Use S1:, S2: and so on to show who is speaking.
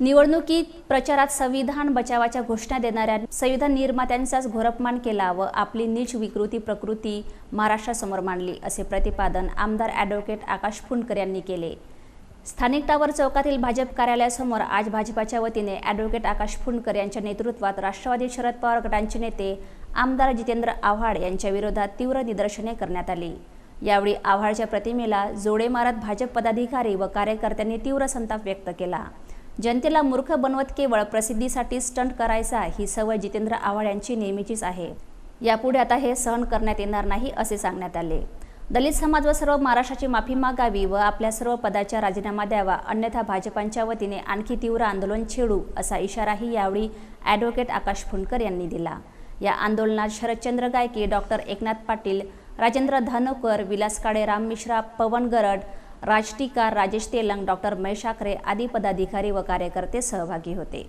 S1: निवडणुकीत प्रचारात संविधान बचावाच्या घोषणा देणाऱ्या संविधान निर्मात्यांचाच घोरपमान केला व आपली नीच विकृती प्रकृती महाराष्ट्रासमोर मांडली असे प्रतिपादन आमदार ॲडव्होकेट आकाश फुंडकर यांनी केले. स्थानिक टावर चौकातील भाजप कार्यालयासमोर आज भाजपाच्या वतीने ॲडव्होकेट आकाश फुंडकर यांच्या नेतृत्वात राष्ट्रवादी शरद पवार गटांचे नेते आमदार जितेंद्र आव्हाड यांच्या विरोधात तीव्र निदर्शने करण्यात आली. यावेळी आव्हाडच्या प्रतिमेला जोडे मारत भाजप पदाधिकारी व कार्यकर्त्यांनी तीव्र संताप व्यक्त केला. जनतेला मूर्ख बनवत केवळ प्रसिद्धीसाठी स्टंट करायचा ही सवय जितेंद्र आव्हाड यांची नेहमीचीच आहे. यापुढे आता हे सहन करण्यात येणार नाही असे सांगण्यात आले. दलित समाज व सर्व महाराष्ट्राची माफी मागावी व आपल्या सर्व पदाचा राजीनामा द्यावा अन्यथा भाजपांच्या वतीने आणखी तीव्र आंदोलन छेडू असा इशाराही यावेळी ॲडव्होकेट आकाश फुंडकर यांनी दिला. या आंदोलनात शरदचंद्र गायके डॉक्टर एकनाथ पाटील राजेंद्र धानोकर विलास काळे राम मिश्रा पवन गरड राजटीकार राजेश तेलंग डॉक्टर महेश आखरे आदी पदाधिकारी व कार्यकर्ते सहभागी होते.